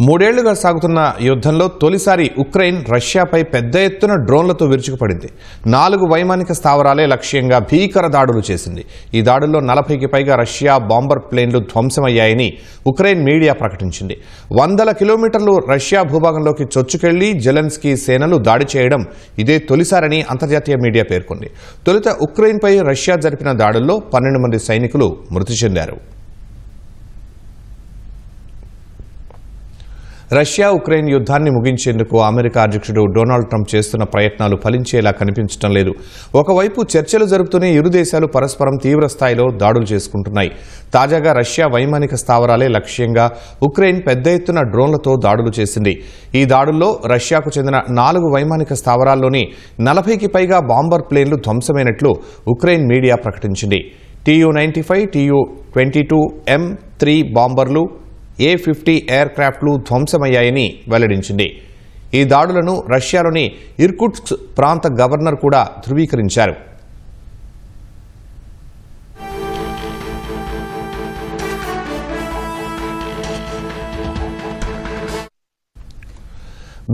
మూడేళ్ళుగా సాగుతున్న యుద్ధంలో తొలిసారి ఉక్రెయిన్ రష్యాపై పెద్ద ఎత్తున డ్రోన్లతో విరుచుకుపడింది. నాలుగు వైమానిక స్థావరాలే లక్ష్యంగా భీకర దాడులు చేసింది. ఈ దాడుల్లో నలభైకి పైగా రష్యా బాంబర్ ప్లేన్లు ధ్వంసమయ్యాయని ఉక్రెయిన్ మీడియా ప్రకటించింది. వందల కిలోమీటర్లు రష్యా భూభాగంలోకి చొచ్చుకెళ్ళి జెలెన్స్కీ సేనలు దాడి చేయడం ఇదే తొలిసారని అంతర్జాతీయ మీడియా పేర్కొంది. తొలుత ఉక్రెయిన్పై రష్యా జరిపిన దాడుల్లో పన్నెండు మంది సైనికులు మృతి చెందారు. రష్యా ఉక్రెయిన్ యుద్ధాన్ని ముగించేందుకు అమెరికా అధ్యక్షుడు డొనాల్డ్ ట్రంప్ చేస్తున్న ప్రయత్నాలు ఫలించేలా కనిపించడం లేదు. ఒకవైపు చర్చలు జరుపుతూనే ఇరు దేశాలు పరస్పరం తీవ్ర స్థాయిలో దాడులు చేసుకుంటున్నాయి. తాజాగా రష్యా వైమానిక స్థావరాలే లక్ష్యంగా ఉక్రెయిన్ పెద్ద ఎత్తున డ్రోన్లతో దాడులు చేసింది. ఈ దాడుల్లో రష్యాకు చెందిన నాలుగు వైమానిక స్థావరాల్లోని నలభైకి పైగా బాంబర్ ప్లేన్లు ధ్వంసమైనట్లు ఉక్రెయిన్ మీడియా ప్రకటించింది. TU ninety five TU twenty two M three బాంబర్లు A fifty ఎయిర్ క్రాఫ్ట్లు ధ్వంసమయ్యాయని వెల్లడించింది. ఈ దాడులను రష్యాలోని ఇర్కుట్స్క్ ప్రాంత గవర్నర్ కూడా ధృవీకరించారు.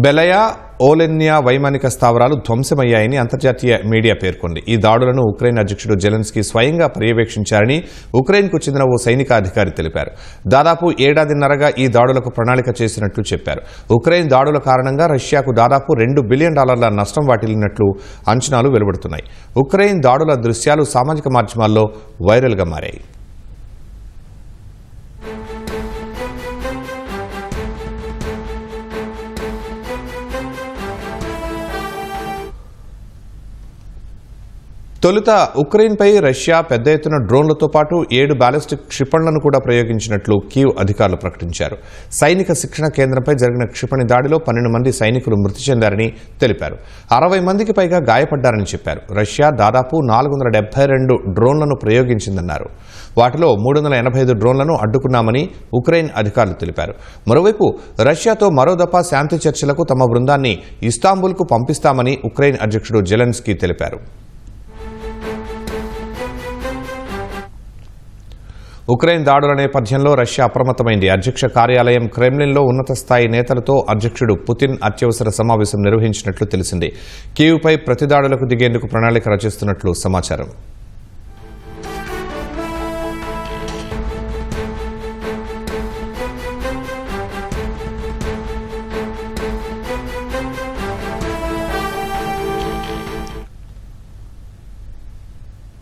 బెలయా ఓలెన్యా వైమానిక స్థావరాలు ధ్వంసమయ్యాయని అంతర్జాతీయ మీడియా పేర్కొంది. ఈ దాడులను ఉక్రెయిన్ అధ్యక్షుడు జెలెన్స్కీ స్వయంగా పర్యవేక్షించారని ఉక్రెయిన్కు చెందిన ఓ సైనికాధికారి తెలిపారు. దాదాపు ఏడాదిన్నరగా ఈ దాడులకు ప్రణాళిక చేసినట్లు చెప్పారు. ఉక్రెయిన్ దాడుల కారణంగా రష్యాకు దాదాపు రెండు బిలియన్ డాలర్ల నష్టం వాటిల్లినట్లు అంచనాలు వెలువడుతున్నాయి. ఉక్రెయిన్ దాడుల దృశ్యాలు సామాజిక మాధ్యమాల్లో వైరల్గా మారాయి. తొలుత ఉక్రెయిన్పై రష్యా పెద్ద ఎత్తున డ్రోన్లతో పాటు ఏడు బ్యాలిస్టిక్ క్షిపణులను కూడా ప్రయోగించినట్లు కీవ్ అధికారులు ప్రకటించారు. సైనిక శిక్షణ కేంద్రంపై జరిగిన క్షిపణి దాడిలో పన్నెండు మంది సైనికులు మృతి చెందారని తెలిపారు. అరవై మందికి పైగా గాయపడ్డారని చెప్పారు. రష్యా దాదాపు నాలుగు వందల డెబ్బై రెండు డ్రోన్లను ప్రయోగించిందన్నారు. వాటిలో మూడు వందల ఎనభై ఐదు డ్రోన్లను అడ్డుకున్నామని ఉక్రెయిన్ అధికారులు తెలిపారు. మరోవైపు రష్యాతో మరో దఫా శాంతి చర్చలకు తమ బృందాన్ని ఇస్తాంబుల్కు పంపిస్తామని ఉక్రెయిన్ అధ్యక్షుడు జెలెన్స్కీ తెలిపారు. ఉక్రెయిన్ దాడుల నేపథ్యంలో రష్యా అప్రమత్తమైంది. అధ్యక్ష కార్యాలయం క్రెమ్లిన్లో ఉన్నత స్థాయి నేతలతో అధ్యక్షుడు పుతిన్ అత్యవసర సమావేశం నిర్వహించినట్లు తెలిసింది. కీవ్పై ప్రతిదాడులకు దిగేందుకు ప్రణాళిక రచిస్తున్నట్లు సమాచారం.